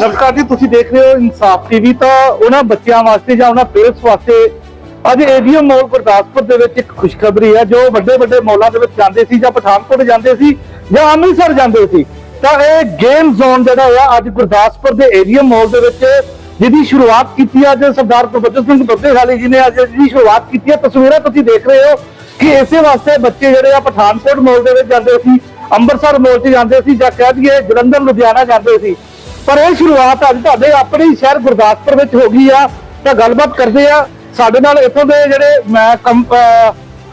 ਨਮਸਕਾਰ ਜੀ, ਤੁਸੀਂ ਦੇਖ ਰਹੇ ਹੋ ਇਨਸਾਫ ਟੀਵੀ ਤਾਂ ਉਹਨਾਂ ਬੱਚਿਆਂ ਵਾਸਤੇ ਜਾਂ ਉਹਨਾਂ ਪੇਰੈਂਟਸ ਵਾਸਤੇ ਅੱਜ ਏਡੀਐਮ ਮੋਲ ਗੁਰਦਾਸਪੁਰ ਦੇ ਵਿੱਚ ਇੱਕ ਖੁਸ਼ਖਬਰੀ ਹੈ, ਜੋ ਵੱਡੇ ਵੱਡੇ ਮੋਲਾਂ ਦੇ ਵਿੱਚ ਜਾਂਦੇ ਸੀ ਜਾਂ ਪਠਾਨਕੋਟ ਜਾਂਦੇ ਸੀ ਜਾਂ ਅੰਮ੍ਰਿਤਸਰ ਜਾਂਦੇ ਸੀ। ਤਾਂ ਇਹ ਗੇਮ ਜ਼ੋਨ ਜਿਹੜਾ ਹੋਇਆ ਅੱਜ ਗੁਰਦਾਸਪੁਰ ਦੇ ਏਡੀਐਮ ਮੋਲ ਦੇ ਵਿੱਚ, ਜਿਹਦੀ ਸ਼ੁਰੂਆਤ ਕੀਤੀ ਅੱਜ ਸਰਦਾਰ ਪ੍ਰਭਜੋਤ ਸਿੰਘ ਬੱਦੇਖਾਲੀ ਜੀ ਨੇ ਅੱਜ ਜਿਹਦੀ ਸ਼ੁਰੂਆਤ ਕੀਤੀ ਹੈ। ਤਸਵੀਰਾਂ ਤੁਸੀਂ ਦੇਖ ਰਹੇ ਹੋ ਕਿ ਇਸੇ ਵਾਸਤੇ ਬੱਚੇ ਜਿਹੜੇ ਆ ਪਠਾਨਕੋਟ ਮੋਲ ਦੇ ਵਿੱਚ ਜਾਂਦੇ ਸੀ, ਅੰਮ੍ਰਿਤਸਰ ਮੋਲ 'ਚ ਜਾਂਦੇ ਸੀ ਜਾਂ ਕਹਿ ਦਈਏ ਜਲੰਧਰ, ਲੁਧਿਆਣਾ ਜਾਂਦੇ ਸੀ। ਪਰ ਇਹ ਸ਼ੁਰੂਆਤ ਅੱਜ ਤੁਹਾਡੇ ਆਪਣੇ ਹੀ ਸ਼ਹਿਰ ਗੁਰਦਾਸਪੁਰ ਵਿੱਚ ਹੋ ਗਈ ਆ। ਤਾਂ ਗੱਲਬਾਤ ਕਰਦੇ ਆ। ਸਾਡੇ ਨਾਲ ਇੱਥੋਂ ਦੇ ਜਿਹੜੇ ਮੈਂ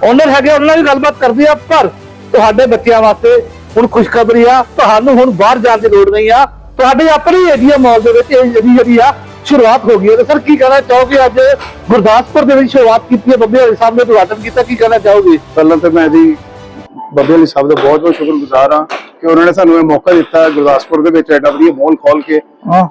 ਓਨਰ ਹੈਗੇ ਉਹਨਾਂ ਨਾਲ ਗੱਲਬਾਤ ਕਰਦੇ ਆ। ਪਰ ਤੁਹਾਡੇ ਬੱਚਿਆਂ ਵਾਸਤੇ ਹੁਣ ਖੁਸ਼ਖਬਰੀ ਆ। ਤੁਹਾਨੂੰ ਹੁਣ ਬਾਹਰ ਜਾਣ ਦੀ ਲੋੜ ਨਹੀਂ ਆ। ਤੁਹਾਡੇ ਆਪਣੇ ਏਰੀਆ ਮਾਲ ਦੇ ਵਿੱਚ ਇਹ ਜਿਹੜੀ ਜਿਹੜੀ ਆ ਸ਼ੁਰੂਆਤ ਹੋ ਗਈ ਹੈ ਤੇ ਸਰ, ਕੀ ਕਹਿਣਾ ਚਾਹੋਗੇ ਅੱਜ ਗੁਰਦਾਸਪੁਰ ਦੇ ਵਿੱਚ ਸ਼ੁਰੂਆਤ ਕੀਤੀ ਹੈ? ਬੱਬੇ ਵਾਲੇ ਸਾਹਿਬ ਨੇ ਉਦਘਾਟਨ ਕੀਤਾ। ਕੀ ਕਹਿਣਾ ਚਾਹੋਗੇ? ਪਹਿਲਾਂ ਤਾਂ ਮੈਂ ਜੀ ਬੱਬੇ ਅਲੀ ਸਾਹਿਬ ਦਾ ਬਹੁਤ ਬਹੁਤ ਸ਼ੁਕਰਗੁਜ਼ਾਰ ਹਾਂ ਕਿ ਉਹਨਾਂ ਨੇ ਸਾਨੂੰ ਇਹ ਮੌਕਾ ਦਿੱਤਾ ਗੁਰਦਾਸਪੁਰ ਦੇ ਵਿੱਚ ਐਡਾ ਵਧੀਆ ਮਾਹੌਲ ਖੋਲ ਕੇ।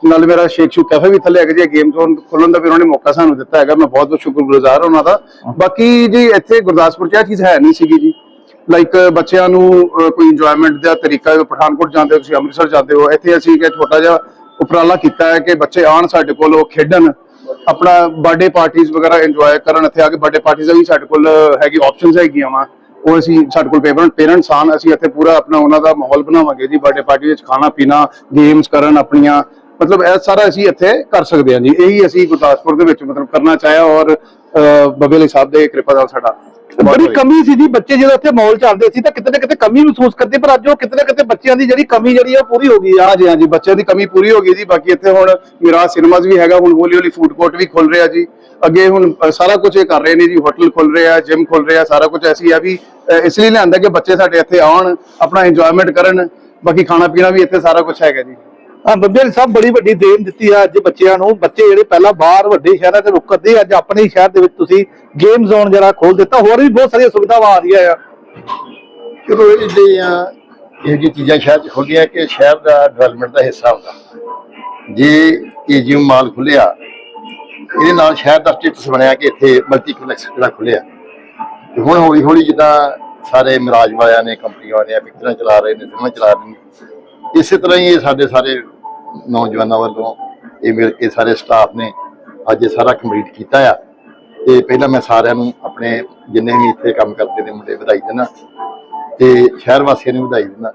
ਨਾਲ ਮੇਰਾ ਸ਼ੇਖ ਸ਼ੂ ਕੈਫੇ ਵੀ ਥੱਲੇ ਹੈਗਾ ਜੀ ਗੇਮ ਜ਼ੋਨ ਖੋਲਣ ਦਾ ਵੀ ਉਹਨਾਂ ਨੇ ਮੌਕਾ ਸਾਨੂੰ ਦਿੱਤਾ ਹੈਗਾ। ਮੈਂ ਬਹੁਤ ਬਹੁਤ ਸ਼ੁਕਰਗੁਜ਼ਾਰ ਹਾਂ ਉਹਨਾਂ ਦਾ। ਬਾਕੀ ਜੀ ਇੱਥੇ ਗੁਰਦਾਸਪੁਰ 'ਚ ਇਹ ਚੀਜ਼ ਹੈ ਨਹੀਂ ਸੀਗੀ ਜੀ। ਲਾਈਕ ਬੱਚਿਆਂ ਨੂੰ ਕੋਈ ਇੰਜੋਇਮੈਂਟ ਦਾ ਤਰੀਕਾ ਪਠਾਨਕੋਟ ਜਾਂਦੇ ਹੋ ਤੁਸੀਂ ਅੰਮ੍ਰਿਤਸਰ ਜਾਂਦੇ ਹੋ ਇੱਥੇ ਅਸੀਂ ਇੱਕ ਛੋਟਾ ਜਿਹਾ ਉਪਰਾਲਾ ਕੀਤਾ ਹੈ ਕਿ ਬੱਚੇ ਆਣ ਸਾਡੇ ਕੋਲ ਉਹ ਖੇਡਣ। ਆਪਣਾ ਬਰਥਡੇ ਪਾਰਟੀਆਂ ਵਗੈਰਾ ਇੰਜੋਏ ਕਰਨ ਇੱਥੇ ਆ ਕੇ ਬਰਥਡੇ ਪਾਰਟੀਆਂ ਵੀ ਸਾਡੇ ਕੋਲ ਹੈਗੀ ਆਪਸ਼ਨਸ ਹੈਗੀਆਂ ਵਾ। ਉਹ ਅਸੀਂ ਸਾਡੇ ਕੋਲ ਪੇਰੈਂਟ ਪੇਰੈਂਟਸ ਆਣ ਅਸੀਂ ਇੱਥੇ ਪੂਰਾ ਆਪਣਾ ਉਹਨਾਂ ਦਾ ਮਾਹੌਲ ਬਣਾਵਾਂਗੇ ਜੀ ਬਰਥਡੇ ਪਾਰਟੀ ਵਿੱਚ ਖਾਣਾ ਪੀਣਾ ਗੇਮਸ ਕਰਨ ਆਪਣੀਆਂ, ਮਤਲਬ ਇਹ ਸਾਰਾ ਅਸੀਂ ਇੱਥੇ ਕਰ ਸਕਦੇ ਹਾਂ ਜੀ, ਇਹੀ ਅਸੀਂ ਗੁਰਦਾਸਪੁਰ ਦੇ ਵਿੱਚ ਮਤਲਬ ਕਰਨਾ ਚਾਹਿਆ ਔਰ ਬੱਬੇ ਅਲੀ ਸਾਹਿਬ ਦੇ ਕਿਰਪਾ ਨਾਲ ਸਾਡਾ ਬੜੀ। ਕਮੀ ਸੀ ਜੀ ਬੱਚੇ ਜਦੋਂ ਇੱਥੇ ਮਾਲ ਚੱਲਦੇ ਸੀ ਤਾਂ ਕਿਤੇ ਨਾ ਕਿਤੇ ਕਮੀ ਮਹਿਸੂਸ ਕਰਦੇ ਪਰ ਅੱਜ ਉਹ ਕਿਤੇ ਨਾ ਕਿਤੇ ਬੱਚਿਆਂ ਦੀ ਜਿਹੜੀ ਕਮੀ ਜਿਹੜੀ ਆ ਪੂਰੀ ਹੋ ਗਈ ਆ। ਹਾਂਜੀ ਹਾਂਜੀ ਬੱਚਿਆਂ ਦੀ ਕਮੀ ਪੂਰੀ ਹੋ ਗਈ ਜੀ। ਬਾਕੀ ਇੱਥੇ ਹੁਣ ਮਿਰਾਜ ਸਿਨੇਮਾਜ਼ ਵੀ ਹੈਗਾ ਹੁਣ ਹੌਲੀ ਹੌਲੀ ਫੂਡ ਕੋਰਟ ਵੀ ਖੁੱਲ ਰਿਹਾ ਜੀ। ਅੱਗੇ ਹੁਣ ਸਾਰਾ ਕੁਝ ਇਹ ਕਰ ਰਹੇ ਨੇ ਜੀ। ਹੋਟਲ ਖੁੱਲ ਰਿਹਾ ਜਿਮ ਖੁੱਲ ਰਿਹਾ ਸਾਰਾ ਕੁਝ ਐਸੀ ਆ ਵੀ ਇਸ ਲਈ ਲਿਆਂਦਾ ਕਿ ਬੱਚੇ ਸਾਡੇ ਇੱਥੇ ਆਉਣ ਆਪਣਾ ਇੰਜੋਇਮੈਂਟ ਕਰਨ। ਬਾਕੀ ਖਾਣਾ ਪੀਣਾ ਵੀ ਇੱਥੇ ਸਾਰਾ ਕੁਝ ਹੈਗਾ ਜੀ। ਹਾਂ ਬੱਬੇ ਸਾਹਿਬ ਬੜੀ ਵੱਡੀ ਦੇਣ ਦਿੱਤੀ ਆ ਅੱਜ ਬੱਚਿਆਂ ਨੂੰ। ਬੱਚੇ ਜਿਹੜੇ ਪਹਿਲਾਂ ਬਾਹਰ ਵੱਡੇ ਸ਼ਹਿਰਾਂ ਤੇ ਰੁਕਦੇ ਅੱਜ ਆਪਣੇ ਸ਼ਹਿਰ ਦੇ ਵਿੱਚ ਤੁਸੀਂ ਗੇਮ ਜ਼ੋਨ ਜਿਹੜਾ ਖੋਲ ਦਿੱਤਾ। ਹੋਰ ਵੀ ਬਹੁਤ ਸਾਰੀਆਂ ਸੁਵਿਧਾਵਾਂ ਆ ਰਹੀਆਂ ਆ। ਚਲੋ ਇਹਦੀਆਂ ਇਹ ਜੀ ਚੀਜ਼ਾਂ ਸ਼ਹਿਰ ਚ ਖੁੱਲੀਆਂ ਕਿ ਸ਼ਹਿਰ ਦਾ ਡਿਵੈਲਪਮੈਂਟ ਦਾ ਹਿੱਸਾ ਹੁੰਦਾ। ਜੇ ਇਹ ਜਿਮ ਮਾਲ ਖੁੱਲਿਆ ਇਹਦੇ ਨਾਲ ਸ਼ਹਿਰ ਦਾ ਸਟੇਟਸ ਬਣਿਆ ਕਿ ਇੱਥੇ ਮਲਟੀਪਲੈਕਸ ਜਿਹੜਾ ਖੁੱਲਿਆ ਤੇ ਹੁਣ ਹੌਲੀ ਹੌਲੀ ਜਿੱਦਾਂ ਸਾਰੇ ਮਿਰਾਜ ਵਾਲਿਆਂ ਨੇ ਕੰਪਨੀ ਵਾਲਿਆਂ ਪਿਕਚਰਾਂ ਚਲਾ ਰਹੇ ਨੇ, ਫਿਲਮਾਂ ਚਲਾ ਰਹੇ ਨੇ, ਇਸੇ ਤਰ੍ਹਾਂ ਹੀ ਇਹ ਸਾਡੇ ਸਾਰੇ ਨੌਜਵਾਨਾਂ ਵੱਲੋਂ ਇਹ ਮਿਲ ਕੇ ਸਾਰੇ ਸਟਾਫ ਨੇ ਅੱਜ ਇਹ ਸਾਰਾ ਕੰਪਲੀਟ ਕੀਤਾ ਆ। ਤੇ ਪਹਿਲਾਂ ਮੈਂ ਸਾਰਿਆਂ ਨੂੰ ਆਪਣੇ ਜਿੰਨੇ ਵੀ ਇੱਥੇ ਕੰਮ ਕਰਦੇ ਨੇ ਮੁੰਡੇ ਵਧਾਈ ਦੇਣਾ ਤੇ ਸ਼ਹਿਰ ਵਾਸੀਆਂ ਨੂੰ ਵਧਾਈ ਦਿੰਦਾ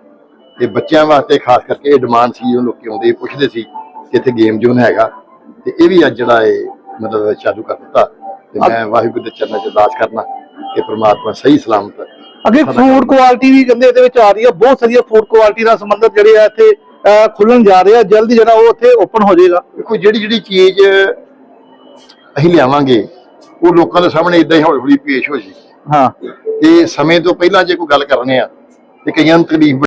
ਤੇ ਬੱਚਿਆਂ ਵਾਸਤੇ ਖਾਸ ਕਰਕੇ ਇਹ ਡਿਮਾਂਡ ਸੀ ਉਹ ਲੋਕੀ ਆਉਂਦੇ ਪੁੱਛਦੇ ਸੀ ਕਿ ਇੱਥੇ ਗੇਮ ਜ਼ੋਨ ਹੈਗਾ। ਤੇ ਇਹ ਵੀ ਅੱਜ ਜਿਹੜਾ ਇਹ ਮਤਲਬ ਚਾਲੂ ਕਰ ਦਿੱਤਾ। ਤੇ ਮੈਂ ਵਾਹਿਗੁਰੂ ਦੇ ਚਰਨਾਂ 'ਚ ਅਰਦਾਸ ਕਰਨਾ ਕਿ ਪ੍ਰਮਾਤਮਾ ਸਹੀ ਸਲਾਮਤ ਅੱਗੇ ਫੂਡ ਕੁਆਲਿਟੀ ਵੀ ਕਹਿੰਦੇ ਇਹਦੇ ਵਿੱਚ ਆ ਰਹੀ ਆ। ਬਹੁਤ ਸਾਰੀਆਂ ਫੂਡ ਕੁਆਲਿਟੀ ਨਾਲ ਸੰਬੰਧਿਤ ਜਿਹੜੇ ਆ ਇੱਥੇ ਖੁੱਲਣ ਜਾ ਰਹੇ ਜਲਦੀ ਜਿਹੜਾ ਉਹ ਉੱਥੇ ਓਪਨ ਹੋ ਜਾਏਗਾ। ਦੇਖੋ ਜਿਹੜੀ ਜਿਹੜੀ ਚੀਜ਼ ਅਸੀਂ ਲਿਆਵਾਂਗੇ ਉਹ ਲੋਕਾਂ ਦੇ ਸਾਹਮਣੇ ਇਦਾਂ ਹੀ ਹੌਲੀ ਹੌਲੀ ਪੇਸ਼ ਹੋ ਜੀ ਹਾਂ। ਤੇ ਸਮੇਂ ਤੋਂ ਪਹਿਲਾਂ ਜੇ ਕੋਈ ਗੱਲ ਕਰਨੇ ਆ ਤੇ ਕਈਆਂ ਨੂੰ ਤਕਲੀਫ